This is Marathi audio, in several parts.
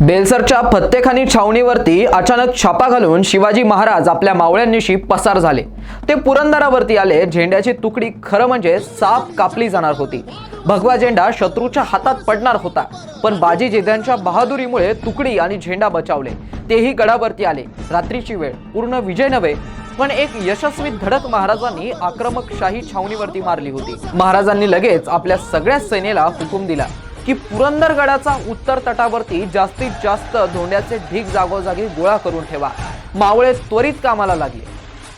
बेलसरच्या फत्तेखानी छावणीवरती अचानक छापा घालून शिवाजी महाराज आपल्या मावळ्यांनीशी पसार झाले. ते पुरंदरावरती आले. झेंड्याची तुकडी खरं म्हणजे साप कापली जाणार होती. भगवा झेंडा शत्रूच्या हातात पडणार होता पण बाजी जिद्यांच्या बहादुरीमुळे तुकडी आणि झेंडा बचावले. तेही गडावरती आले. रात्रीची वेळ पूर्ण विजय नव्हे पण एक यशस्वी धडक महाराजांनी आक्रमक शाही छावणीवरती मारली होती. महाराजांनी लगेच आपल्या सगळ्या सेनेला हुकूम दिला. की पुरंदरगडाचा उत्तर तटावरती जास्तीत जास्त धोंड्याचे ढीग जागोजागी गोळा करून ठेवा. मावळे त्वरित कामाला लागले.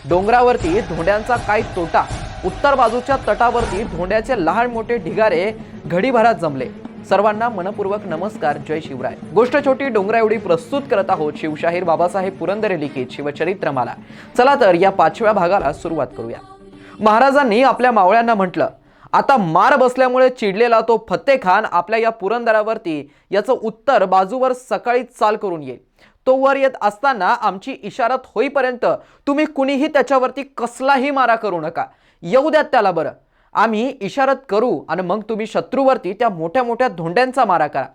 डोंगरावरती धोंड्यांचा काही तोटा उत्तर बाजूच्या तटावरती धोंड्याचे लहान मोठे ढिगारे घडीभरात जमले. सर्वांना मनपूर्वक नमस्कार जय शिवराय. गोष्ट छोटी डोंगरा एवढी प्रस्तुत करत आहोत शिवशाहीर बाबासाहेब पुरंदरे लिखित शिवचरित्रमाला. चला तर या पाचव्या भागाला सुरुवात करूया. महाराजांनी आपल्या मावळ्यांना म्हटलं आता मार बसल्यामुळे चिडलेला तो फत्तेखान आपल्या या पुरंदरावरती याचं उत्तर बाजूवर सकाळी चाल करून येईल. तो वर येत असताना आमची इशारत होईपर्यंत तुम्ही कुणीही त्याच्यावरती कसलाही मारा करू नका. येऊ द्यात त्याला बरं. आम्ही इशारत करू आणि मग तुम्ही शत्रूवरती त्या मोठ्या मोठ्या धोंड्यांचा मारा करा.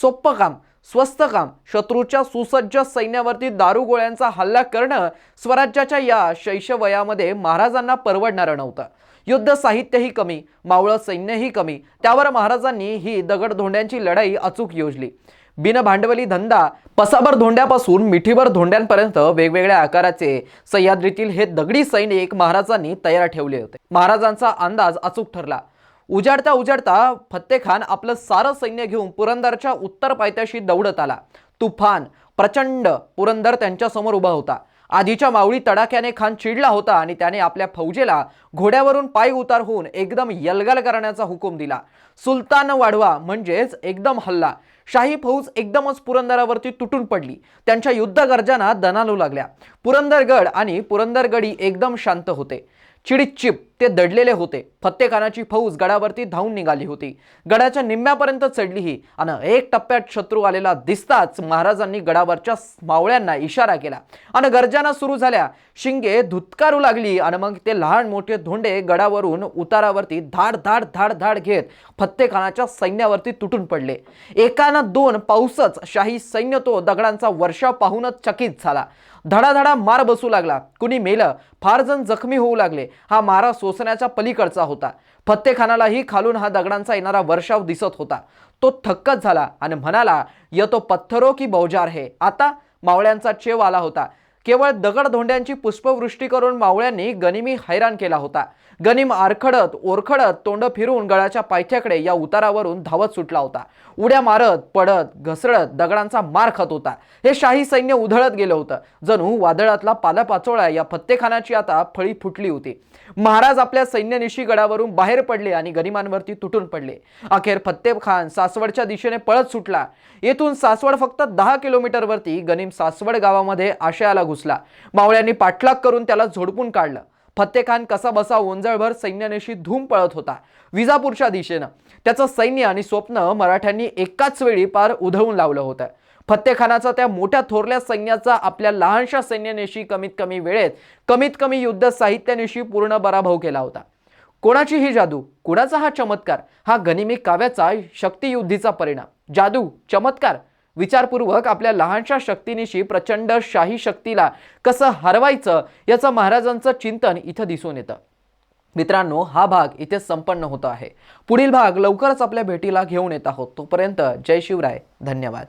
सोपं काम. स्वस्त काम. शत्रूच्या सुसज्ज सैन्यावरती दारुगोळ्यांचा हल्ला करणं स्वराज्याच्या या शैशवयामध्ये महाराजांना परवडणारं नव्हतं. युद्ध साहित्यही कमी मावळं सैन्यही कमी. त्यावर महाराजांनी ही दगडधोंड्यांची लढाई अचूक योजली. बिनभांडवली धंदा पसाभर धोंड्यापासून मिठीभर धोंड्यांपर्यंत वेगवेगळ्या आकाराचे सह्याद्रीतील हे दगडी सैनिक महाराजांनी तयार ठेवले होते. महाराजांचा अंदाज अचूक ठरला. उजाडता उजाडता फत्तेखान आपलं सारं सैन्य घेऊन पुरंदरच्या उत्तर पायथ्याशी दौडत आला. तुफान प्रचंड पुरंदर त्यांच्यासमोर उभा होता. आधीच्या मावळी तडाख्याने खान चिडला होता आणि त्याने आपल्या फौजेला घोड्यावरून पाय उतार होऊन एकदम यलगल करण्याचा हुकूम दिला. सुलतान वाढवा म्हणजेच एकदम हल्ला. शाही फौज एकदमच पुरंदरावरती तुटून पडली. त्यांच्या युद्ध गर्जना दणालू लागल्या. पुरंदरगड आणि पुरंदरगडी एकदम शांत होते. चिडीचिप ते दडलेले होते. फत्तेखानाची फौज गडावरती धावून निघाली होती. गडाच्या निम्म्यापर्यंत चढलीही आणि एक टप्प्यात शत्रू आलेला दिसताच महाराजांनी गडावरच्या मावळ्यांना इशारा केला. आणि गर्जना सुरू झाल्या. शिंगे धुतकारू लागली आणि मग ते लहान मोठे धोंडे गडावरून उतारावरती धाड धाड धाड धाड घेत फत्तेखानाच्या सैन्यावरती तुटून पडले. एकानं दोन पाऊसच शाही सैन्य तो दगडांचा वर्षाव पाहूनच चकित झाला. धडाधडा मार बसू लागला. कुणी मेलं फार जण जखमी होऊ लागले. हा मारा सोसण्याच्या पलीकडचा होता. फत्तेखानालाही खालून हा दगडांचा येणारा वर्षाव दिसत होता. तो थक्कच झाला आणि म्हणाला य तो पत्थरो की बौजार है. आता मावळ्यांचा चेव आला होता. केवळ दगड धोंड्यांची पुष्पवृष्टी करून मावळ्यांनी गनिमी हैराण केला होता. गनिम आरखडत ओरखडत तोंड फिरून गळाच्या पायथ्याकडे या उतारावरून धावत सुटला होता. उड्या मारत पडत घसरत दगडांचा मार खात होता. हे शाही सैन्य उधळत गेलं होतं. जणू वादळातला पालापाचोळा या फत्तेखानाची आता फळी फुटली होती. महाराज आपल्या सैन्यनिशी गडावरून बाहेर पडले आणि गनिमांवरती तुटून पडले. अखेर फत्तेखान सासवडच्या दिशेने पळत सुटला. येथून सासवड फक्त दहा किलोमीटरवरती गनिम सासवड गावामध्ये आशयाला घुस घुसला. मावळ्यांनी पाठलाग करून त्याला झोडपून काढलं. फत्तेखान कसा बसा ओंजळभर सैन्यानेशी धूम पळत होता. विजापूरच्या दिशेनं. त्याचं सैन्य आणि स्वप्न मराठ्यांनी एकाच वेळी पार उधळून लावलं होतं. फत्तेखानाचा त्या मोठ्या थोरल्या सैन्याचा आपल्या लहानशा सैन्यानेशी कमीत कमी वेळेत कमीत कमी युद्ध साहित्यानेशी पूर्ण पराभव केला होता. कोणाची ही जादू? कुणाचा हा चमत्कार? हा गनिमी काव्याचा शक्तियुद्धीचा परिणाम. जादू? चमत्कार? विचारपूर्वक आपल्या लहानशा शक्तीनिशी प्रचंड शाही शक्तीला कसं हरवायचं याचं महाराजांचं चिंतन इथं दिसून येतं. मित्रांनो हा भाग इथे संपन्न होत आहे. पुढील भाग लवकरच आपल्या भेटीला घेऊन येत आहोत. तोपर्यंत जय शिवराय. धन्यवाद.